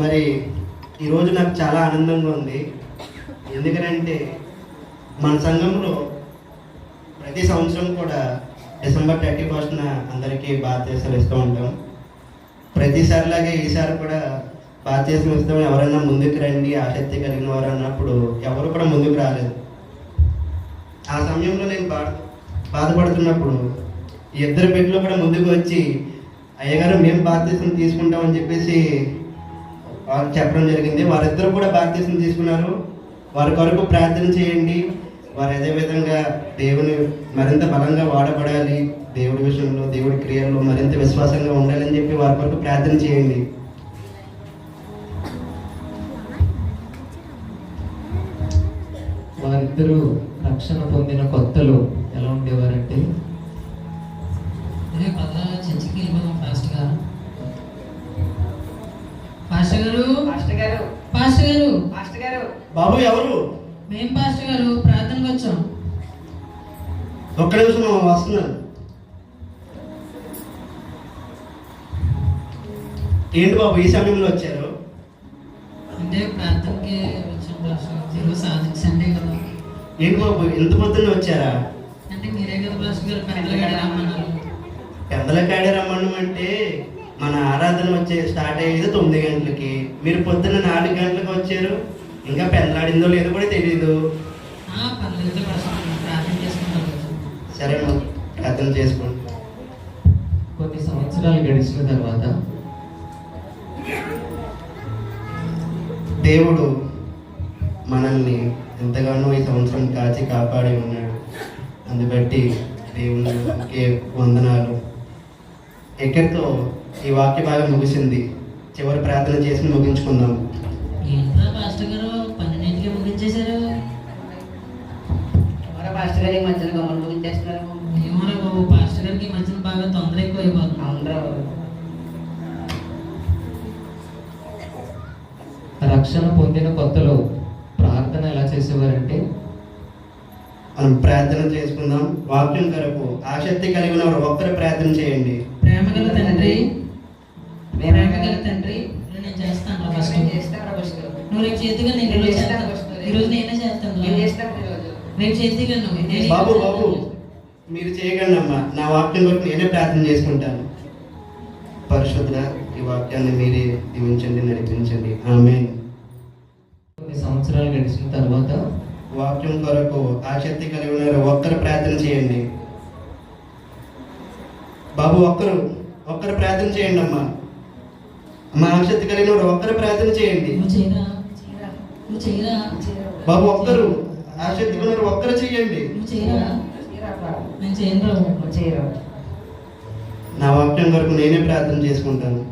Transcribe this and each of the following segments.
మరి ఈరోజు నాకు చాలా ఆనందంగా ఉంది. ఎందుకంటే మన సంఘంలో ప్రతి సంవత్సరం కూడా డిసెంబర్ థర్టీ ఫస్ట్న అందరికీ భారతదేశాలు ఇస్తూ ఉంటాం. ప్రతిసారిలాగే ఈసారి కూడా భారతదేశం ఇస్తాం ఎవరైనా ముందుకు రండి ఆసక్తి కలిగిన వారు అన్నప్పుడు ఎవరు కూడా ముందుకు రాలేదు. ఆ సమయంలో నేను బాధ బాధపడుతున్నప్పుడు ఇద్దరు బిడ్డలు కూడా ముందుకు వచ్చి అయ్యగారు మేము భారతదేశం తీసుకుంటామని చెప్పేసి వారు చెప్పడం జరిగింది. వారిద్దరు కూడా భారతదేశం తీసుకున్నారు. వారి కొరకు ప్రార్థన చేయండి. వారు అదే విధంగా దేవుని మరింత బలంగా వాడబడాలి. దేవుడి విషయంలో దేవుడి క్రియల్లో మరింత విశ్వాసంగా ఉండాలని చెప్పి వారి కొరకు ప్రార్థన చేయండి. వారిద్దరూ రక్షణ పొందిన కొత్తలు ఎలా ఉండేవారంటే పాస్టర్ గారు? మాస్టర్ గారు. పాస్టర్ గారు? మాస్టర్ గారు. బాబు ఎవరు? మేం పాస్టర్ గారు ప్రార్థనకు వచ్చాం. ఒక్క నిమిషం వస్తున్నాను. ఏంటి బాబు ఈ సమయంలో వచ్చారు? అంటే ప్రార్థనకి వచ్చాం పాస్టర్ గారు. సాధన సండే కదా. ఏంటి బాబు ఇంత పొద్దున్న వచ్చారా? అంటే మీరే కదా పాస్టర్ గారు పెద్దలు గడి రమ్మన్నారు. పెద్దల కాడే రమ్మడం అంటే ఆరాధన వచ్చే స్టార్ట్ అయ్యేది తొమ్మిది గంటలకి. మీరు పొద్దున్న నాలుగు గంటలకు వచ్చారు? ఇంకా పెందలాడిందో లేదో కూడా తెలియదు సరే ప్రార్థన చేసుకోండి కొన్ని సంవత్సరాలు గడిచిన తర్వాత దేవుడు మనల్ని ఎంతగానో ఈ సంవత్సరం కాచి కాపాడి ఉన్నాడు. అందుబట్టి దేవునికి వందనాలు. ఎక్కడితో ఈ వాక్య భాగం ముగిసింది. చివరి ప్రార్థన చేసి ముగించుకుందాం. పాస్టర్ గారు? పన్నెండింటికి ముగించేశారు? ఎవరో మాస్టర్ గారు ఈ మధ్యన గమనం ముగించేస్తున్నారు. ఏమోరా బాబు పాస్టర్ గారికి ఈ మధ్యన బాగా తొందర ఎక్కువ అయిపోతుంది రక్షణ పొందిన కొత్తలో ప్రార్థన ఎలా చేసేవారంటే? మనం ప్రార్థన చేసుకుందాం. వాక్యం కొరకు ఆసక్తి కలిగిన ఒక్కరు ప్రార్థన చేయండి. ప్రేమ గల తండ్రి రేపు చేతిగా నేను నేను ఈరోజు చేస్తాను. ఈరోజు నేనే చేస్తాను. రేపు చేతిగా బాబు బాబు మీరు చేయగండి అమ్మా. నా వాక్యం కొరకు నేనే ప్రార్థన చేసుకుంటాను. పరిశుద్ధ ఈ వాక్యాన్ని మీరే దీవించండి నడిపించండి. ఆమె కొన్ని సంవత్సరాలు గడిచిన తర్వాత వాక్యం కొరకు ఆసక్తి కలిగి ఉన్నారు? ఒక్కరు ప్రార్థన చేయండి. బాబు ఒక్కరు ఒక్కరు ప్రార్థన చేయండి అమ్మా. అమ్మా ఆసక్తి కలిగిన వారు ఒక్కరు ప్రార్థన చేయండి నువ్వు చేయరా నువ్వు చేయరా బాబు ఒక్కరు. ఒక్కరు. చేయరా? నా వాక్యం కొరకు నేనే ప్రార్థన చేసుకుంటాను.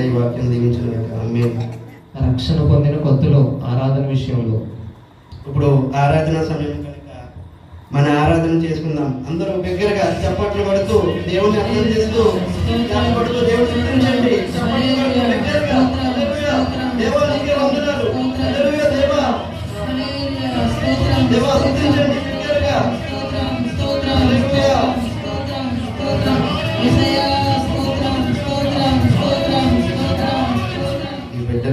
ఈ వాక్యం దీవించిన రక్షణ పొందిన కొత్తలో ఆరాధన విషయంలో. ఇప్పుడు ఆరాధన సమయం కనుక మన ఆరాధన చేసుకుందాం. అందరూ బిగ్గరగా చప్పట్లు పడుతూ దేవుని అర్థం చేస్తూ చప్పట్లు పడుతూ దేవుని బిడ్డలు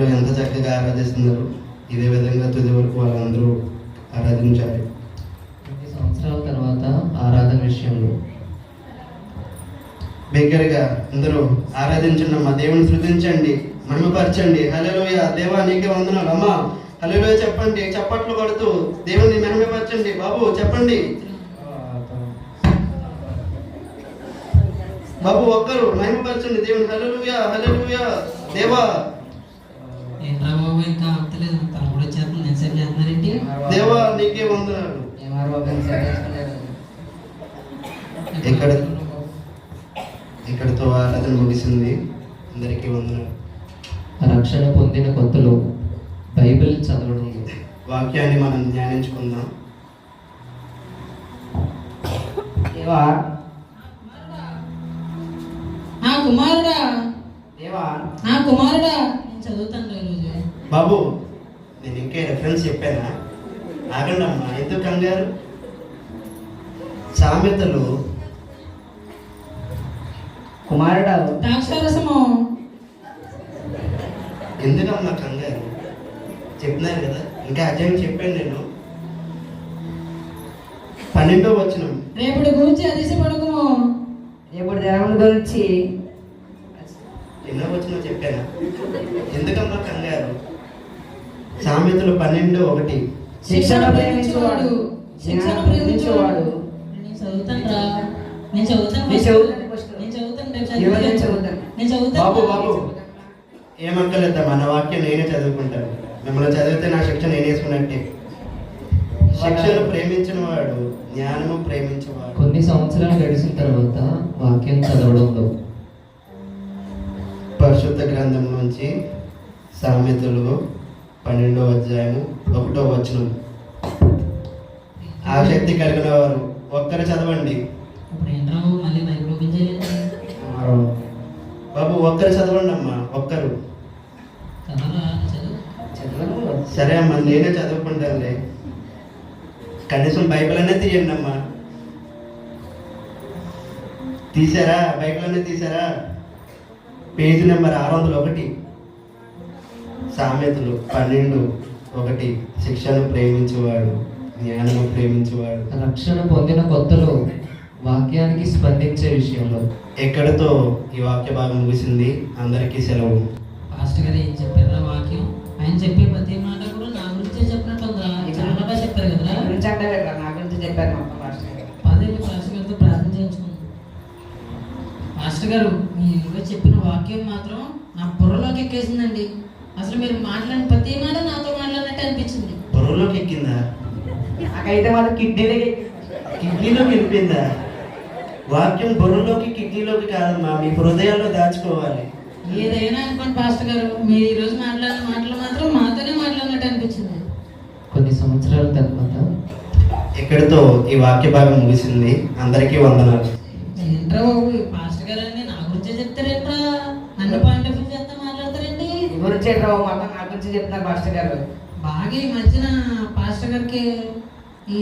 ఎంత చక్కగా ఆరాధిస్తున్నారు? ఇదే విధంగా తుది వరకు వాళ్ళందరూ ఆరాధించాలి. కొన్ని సంవత్సరాల తర్వాత ఆరాధన విషయంలో. బిగ్గరగా అందరూ ఆరాధించండి అమ్మా. దేవుని స్థుతించండి. మహిమపరచండి. హల్లెలూయ. దేవా నీకే వందనాలు. అమ్మా హల్లెలూయ చెప్పండి. చప్పట్లు పడుతూ దేవుని మహిమపరచండి. బాబు చెప్పండి. బాబు ఒక్కరు మహిమపరచండి. దేవుని హల్లెలూయ హల్లెలూయ. దేవా. దేవా నీకే వందనాలు. ఎక్కడ? ఇక్కడితో ఆరాధన ముగిసింది? అందరికీ వందనాలు. రక్షణ పొందిన కొత్తలో బైబిల్ చదవడం వాక్యాన్ని మనం ధ్యానించుకుందాం. దేవా నా కుమారుడా దేవా నా కుమారుడా నేను చదువుతాను ఈరోజు. బాబు నేను ఇంకే రెఫరెన్స్ చెప్పానా? ఆగండి అమ్మా ఎందుకు కంగారు? సామెతలు కుమారుడా ద్రాక్షారసము ఎందుకమ్మా కంగారు? చెప్తున్నారు కదా. ఇంకా అజయం చెప్పాను నేను. పన్నెండో వచ్చిన రేపటి గురించి అదిసి పడుకుము ఎప్పుడు దినముల గురించి. ఎన్నో వచ్చిన చెప్పాను? ఎందుకమ్మా కంగారు? సామెతలు పన్నెండు ఒకటి. శిక్షణ ప్రేమించువాడు. శిక్షణ ప్రేమించువాడు. నేను చదువుతాను రా నేను చదువుతాను నేను. చదువుతాను. నేను చదువుతాను బాబు బాబు. ఏమక్కర్లేదా మన వాక్యం నేనే చదువుకుంటాను. మిమ్మల్ని చదివితే నా శిక్షణ నేను వేసుకున్నట్టే. శిక్షను ప్రేమించిన వాడు జ్ఞానము ప్రేమించేవాడు. కొన్ని సంవత్సరాలు గడిచిన తర్వాత వాక్యం చదవడంలో పరిశుద్ధ గ్రంథం నుంచి సామెతలు పన్నెండో అధ్యాయము ఒకటో వచనం. ఆసక్తి కలిగిన వారు ఒక్కరు చదవండి. ఒక్కరు చదవండి అమ్మా ఒక్కరు సరే అమ్మా నేనే చదువుకుంటానులే. కనీసం బైబిల్ అనే తీయండి అమ్మా తీసారా? బైబిల్ అనే తీసారా? పేజీ నెంబర్ ఆరు వందల ఒకటి సామెతలు పన్నెండు ఒకటి. శిక్షను ప్రేమించేవాడు జ్ఞానము ప్రేమించేవాడు. రక్షణ పొందిన కొత్తలో. వాక్యానికి స్పందించే విషయంలో. ఎక్కడితో ఈ వాక్య భాగం ముగిసింది? అందరికీ సెలవు. పాస్టర్ గారు ఏం చెప్పారా వాక్యం? ఆయన చెప్పే ప్రతి మాట కూడా నా గురించే చెప్పినట్టు ఉందా చాలా బాగా చెప్పారు నా కదరా గురించి అంటే కదా నా గురించి చెప్పారు మొత్తం పాస్టర్ గారు. పదే పాస్టర్ గారితో ప్రార్థన చేయించుకున్నాను పాస్టర్ గారు మీరు చెప్పిన వాక్యం మాత్రం నా బుర్రలోకి ఎక్కేసిందండి. అసలు మీరు మాట్లాడిన ప్రతి మాట నాతో మాట్లాడినట్టు అనిపించింది. బరువులోకి ఎక్కిందా? నాకైతే మాత్రం కిడ్నీలకి కిడ్నీలోకి వెళ్ళిపోయిందా? వాక్యం బుర్రలోకి కిడ్నీలోకి కాదమ్మా మీ హృదయాల్లో దాచుకోవాలి. ఏదైనా అనుకోండి పాస్టర్ గారు మీరు ఈ రోజు మాట్లాడిన మాటలు మాత్రం మాతోనే మాట్లాడినట్టు అనిపించింది. కొన్ని సంవత్సరాల తర్వాత ఎక్కడితో ఈ వాక్య భాగం ముగిసింది? అందరికీ వందనాలు. ఏంట్రా బాబు ఈ పాస్టర్ గారు అండి నా గురించే చెప్తారేంట్రా? నన్ను పాయింట్ ఆఫ్ వ్యూ చేస్తా మాట్లాడతారండి? గురించి ఏంట్రా మొత్తం నా గురించి చెప్తున్నారు పాస్టర్ గారు? బాగా ఈ మధ్యన పాస్టర్ గారికి ఈ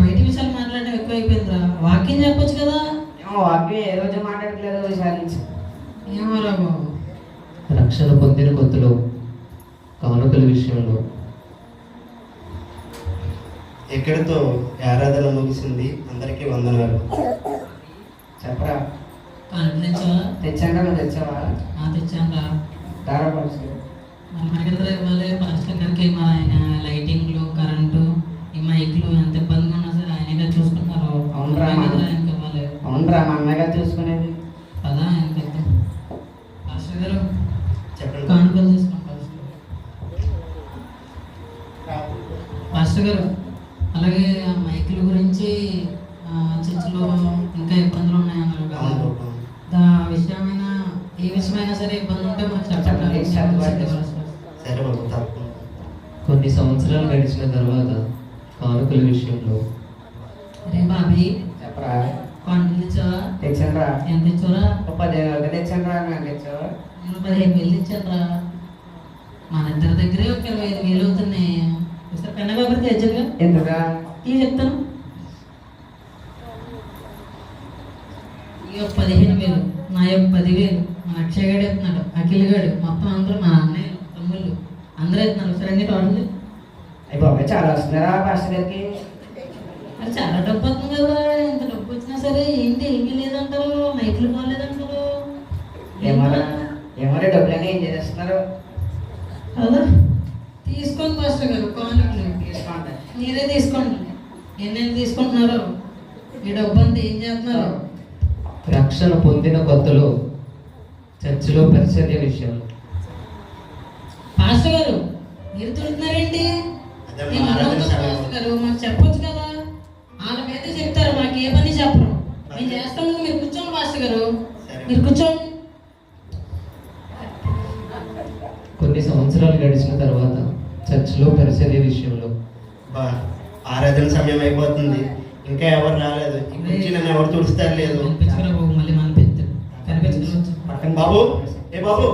బయట విషయాలు మాట్లాడడం ఎక్కువైపోయిందిరా. వాక్యం చెప్పొచ్చు కదా? వాక్యం ఏ రోజు మాట్లాడట్లేదు ఏమోరా బాబు. రక్షణ పొందిన కొత్తలో కానుకల విషయంలో. ఎక్కడితో ఆరాధన ముగిసింది? అందరికీ వందనాలు. చెప్పరా? తెచ్చావా తెచ్చాండా నువ్వు తెచ్చావా? ఆ తెచ్చానురా. దారా పాస్టర్ గారు. మరి మనకి ఇవ్వాలి పాస్టర్ గారికి మా ఆయన లైటింగ్లు కరెంటు కదా ఆయనకి ఇద్దాం. పాస్టర్ గారు చెప్పండి కానుకలు తీసుకోండి పాస్టర్ గారు. అలాగే ఆ మైకుల గురించి చర్చిలో ఇంకా ఇబ్బందులు ఉన్నాయన్నారు కదా. దా విషయమైన ఏ విషయమైనా సరే ఇబ్బంది ఉంటే మాకు చెప్పండి చెప్పండి. సరే బాబు తప్పకుండా కొన్ని సంవత్సరాలు గడిచిన తర్వాత కానుకల విషయంలో అరే బాబీ చెప్పరా కానుకలు తెచ్చావా తెచ్చానురా. ఎంత తెచ్చావా ఒక పదిహేను వేలు తెచ్చానురా నాకు తెచ్చావా నేను పదిహేను వేలు ఇచ్చానురా మన ఇద్దరి దగ్గరే ఒక ఇరవై ఐదు వేలు అవుతున్నాయి. ఒకసారి పెన్న బాబు తెచ్చారుగా ఎందుకా ఇది చెప్తాను. ఈ యొక్క పదిహేను వేలు నా యొక్క పదివేలు మన అక్షయ్ గడు ఎత్తున్నాడు అఖిల్ గడు మొత్తం అందరూ మా అన్నయ్యలు తమ్ముళ్ళు అందరూ ఎత్తున్నారు సరే అన్ని టోటల్ అయ్యి బాబాయ్ చాలా వస్తున్నారా పాస్టర్ గారికి? చాలా డబ్బు వస్తుంది కదా సరే ఏంటి? ఏమీ లేదంటారు మైకులు బాగాలేదంటారు? ఏమరా ఏమరా డబ్బులన్నీ ఏం చేస్తున్నారు కదా తీసుకోండి పాస్టర్ గారు. కానుకలు తీసుకోండి. మీరే తీసుకోండి. ఎన్నెన్ని తీసుకుంటున్నారు? ఈ డబ్బు అంతా ఏం చేస్తున్నారు? రక్షణ పొందిన కొత్తలో చర్చిలో పరిచర్య విషయంలో. పాస్టర్ గారు మీరు తిడుతున్నారేంటి అదే మాకు చెప్పొచ్చు కదా? వాళ్ళ మీద చెప్తారు మాకు ఏ పని చెప్పరు. మేము చేస్తాం కదా, మీరు కూర్చోండి పాస్టర్ గారు. మీరు కూర్చోండి. కొన్ని సంవత్సరాలు గడిచిన తర్వాత చర్చిలో పరిచర్య విషయంలో. బా ఆరాధన సమయం అయిపోతుంది. ఇంకా ఎవరు రాలేదు. నన్ను ఎవరు తుడుస్తారు లేదు. కనిపించకరా బాబు మళ్ళీ మనపిస్తారు కనిపించవచ్చు పక్కన బాబు. ఏ బాబు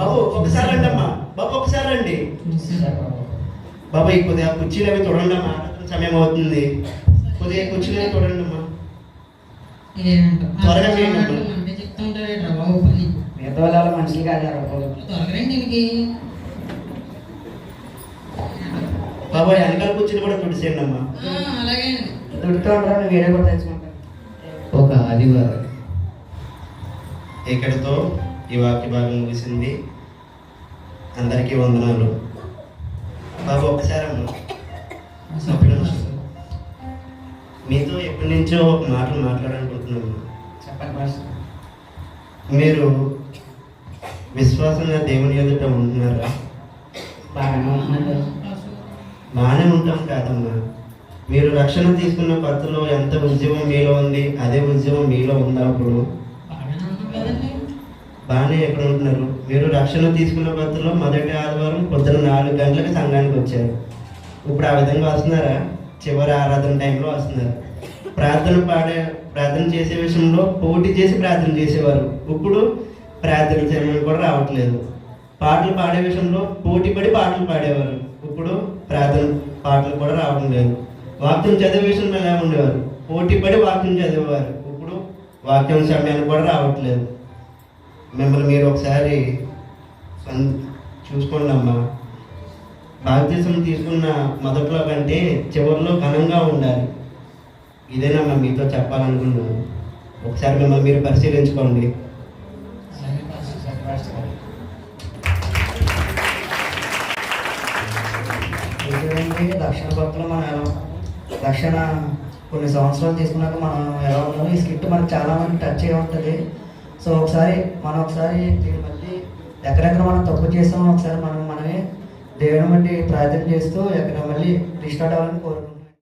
బాబు ఒకసారి రండి అమ్మా బాబు ఒకసారి రండి. బాబు? ఈ కొద్దిగా కుర్చీలు అవి చూడండి అమ్మా. సమయం అవుతుంది. కొద్దిగా కుర్చీలు చూడండి అమ్మా. త్వరగా చేయండి మిగతా వాళ్ళ మనుషులు కాదు బాబాయ్ వెనకాల కూర్చుని కూడా తుడిసేయండి అమ్మా. ఉండరా? నువ్వు వీడియో కూడా తెచ్చుకుంటాను ఒక ఆదివారం. ఇక్కడితో ఈ వాక్య భాగం ముగిసింది. అందరికీ వందనాలు. బాబు ఒకసారి. మీతో ఎప్పటి నుంచో ఒక మాటలు మాట్లాడాలనుకుంటున్నాను. చెప్పండి. మాస్టర్. మీరు విశ్వాసంగా దేవుని ఎదుట ఉంటున్నారా? బాగానే ఉంటాం కాదమ్మా. మీరు రక్షణ తీసుకున్న కొత్తలో ఎంత ఉద్యమం మీలో ఉంది అదే ఉద్యమం మీలో ఉందా అప్పుడు బాగానే ఎక్కడ ఉంటున్నారు? మీరు రక్షణ తీసుకున్న కొత్తలో మొదటి ఆదివారం పొద్దున నాలుగు గంటలకు సంఘానికి వచ్చారు. ఇప్పుడు ఆ విధంగా వస్తున్నారా? చివరి ఆరాధన టైంలో వస్తున్నారు. ప్రార్థన పాడే ప్రార్థన చేసే విషయంలో పోటీ చేసి ప్రార్థన చేసేవారు. ఇప్పుడు ప్రార్థన చేయమని కూడా రావట్లేదు. పాటలు పాడే విషయంలో పోటీ పడి పాటలు పాడేవారు. ఇప్పుడు ప్రార్థన పాటలు కూడా రావడం లేదు. వాక్యం చదివే విషయంలో ఎలా ఉండేవారు? పోటీ పడి వాక్యం చదివేవారు. ఇప్పుడు వాక్యం సమయానికి కూడా రావట్లేదు. మిమ్మల్ని మీరు ఒకసారి చూసుకోండి అమ్మా. భారతదేశం తీసుకున్న మొదట్లో కంటే చివరిలో ఘనంగా ఉండాలి. ఇదేనమ్మా మీతో చెప్పాలనుకున్నాను ఒకసారి మిమ్మల్ని మీరు పరిశీలించుకోండి. దక్షిణ భక్తులు సరే రక్షణ మనం ఎలా రక్షణ కొన్ని సంవత్సరాలు తీసుకున్నాక మనం ఎలా ఉన్నాము ఈ స్కిట్ మనకు చాలా మంది టచ్ అయ్యి ఉంటుంది. సో ఒకసారి మనం ఒకసారి దీన్ని మళ్ళీ ఎక్కడెక్కడ మనం తప్పు చేస్తామో ఒకసారి మనం మనమే దేవుని బట్టి ప్రార్థన చేస్తూ ఎక్కడ మళ్ళీ రిస్టార్ట్ అవ్వాలని కోరుకుంటున్నాం.